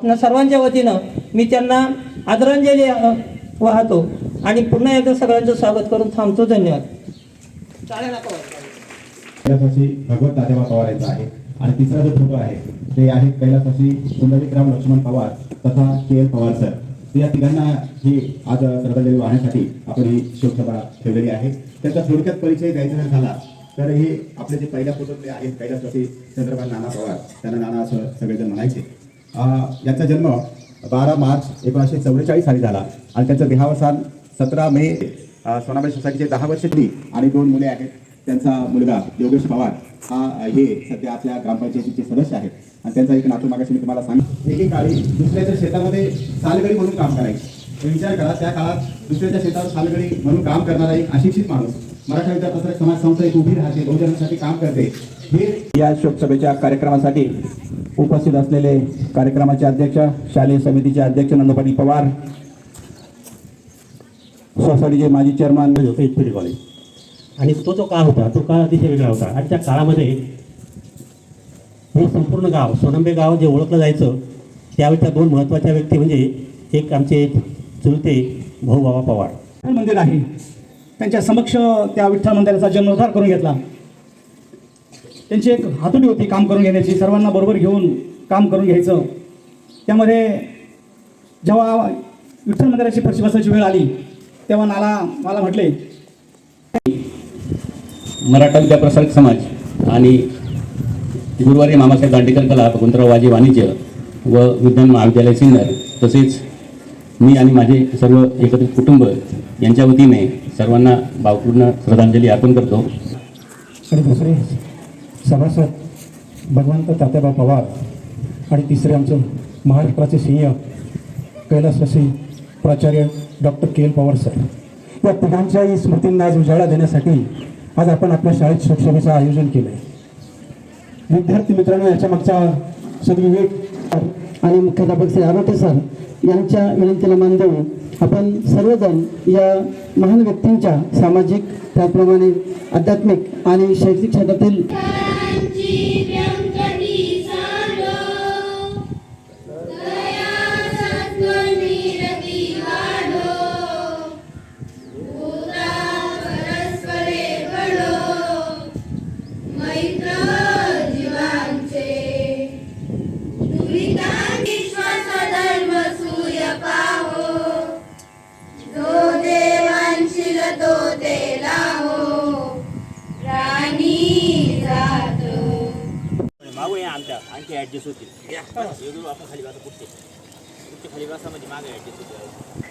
आपल्या सर्वांच्या वतीनं मी त्यांना आदरांजली वाहतो आणि पुन्हा एकदा सगळ्यांचं स्वागत करून थांबतो. धन्यवाद. कैलासवासी भगवत तात्याबा पवार यांचा आहे. आणि तिसरा जो फोटो आहे ते आहे कैलासवासी पुंडलिकराव लक्ष्मण पवार तथा के एल पवार सर. या तिघांना ही आज श्रद्धांजली वाहण्यासाठी आपण ही शोकसभा ठेवलेली आहे. त्यांचा थोडक्यात परिचय द्यायचा जर झाला तर हे आपले जे पहिल्या फोटोतले आहेत कैलासवासी चंद्रकांत नाना पवार त्यांना नाना असं सगळेजण म्हणायचे. यांचा जन्म बारा मार्च एकोणीसशे चौवेचाळीस साली झाला. आणि त्यांचं देहावसान सतरा मे सोनाबाई सोसायटीचे दहा वर्ष आणि दोन मुले आहेत. त्यांचा मुलगा योगेश पवार हा हे सध्या आपल्या ग्रामपंचायतीचे सदस्य आहेत. आणि त्यांचा एक नातू मागाशी मी तुम्हाला सांग एकेकाळी दुसऱ्याच्या शेतामध्ये सालगडी म्हणून काम करायची. विचार करा त्या काळात दुसऱ्याच्या शेतावर सालगडी म्हणून काम करणारा एक अशिक्षित माणूस मराठा विद्यापत्रक समाज संस्था एक उभी राहते बहुजनांसाठी काम करते. हे या शोकसभेच्या कार्यक्रमासाठी उपस्थित असलेले कार्यक्रमाचे अध्यक्ष शालेय समितीचे अध्यक्ष नंदपाटी पवार सोसायटीचे माजी चेअरमन होतं कॉलेज आणि तो जो काळ होता तो काळ अतिशय वेगळा होता. आणि त्या काळामध्ये हे संपूर्ण गाव सोनंबे गाव जे ओळखलं जायचं त्यावेळी त्या दोन महत्त्वाच्या व्यक्ती म्हणजे एक आमचे चुलते भाऊ बाबा पवार. मंदिर आहे? त्यांच्या समक्ष त्या विठ्ठल मंदिराचा जीर्णोद्धार करून घेतला. त्यांची एक हातोटी होती काम करून घेण्याची सर्वांना बरोबर घेऊन काम करून घ्यायचं. त्यामध्ये जेव्हा विठ्ठल मंदिराची फरशी बसायची वेळ आली तेव्हा नाला मला म्हटले मराठा विद्याप्रसारक समाज आणि गुरुवारी मामासाहेब दांडेकर कला भगवंतराव वाजे वाणिज्य व विज्ञान महाविद्यालय सिन्नर तसेच मी आणि माझे सर्व एकत्रित कुटुंब यांच्या वतीने सर्वांना भावपूर्ण श्रद्धांजली अर्पण करतो. आणि दुसरे सभासद भगवंत तात्याबा पवार आणि तिसरे आमचं महाराष्ट्राचे सिंह कैलासवासी प्राचार्य doctor K L Pawar sir. या तिघांच्याही स्मृतींना आज उजाळा देण्यासाठी आज आपण आपल्या शाळेत शोकसभेचं आयोजन केलं आहे विद्यार्थी मित्रांनो याच्या मागचा सद्विवेक आणि मुख्याध्यापक श्री आरोटे सर यांच्या विनंतीला मान देऊन आपण सर्वजण या महान व्यक्तींच्या सामाजिक त्याचप्रमाणे आध्यात्मिक आणि शैक्षणिक क्षेत्रातील आमच्या आणखी ॲडजस्ट होतील आपण खाली बसा पुढचे. पुढच्या खाली बसा म्हणजे मागे ॲडजस्ट होतील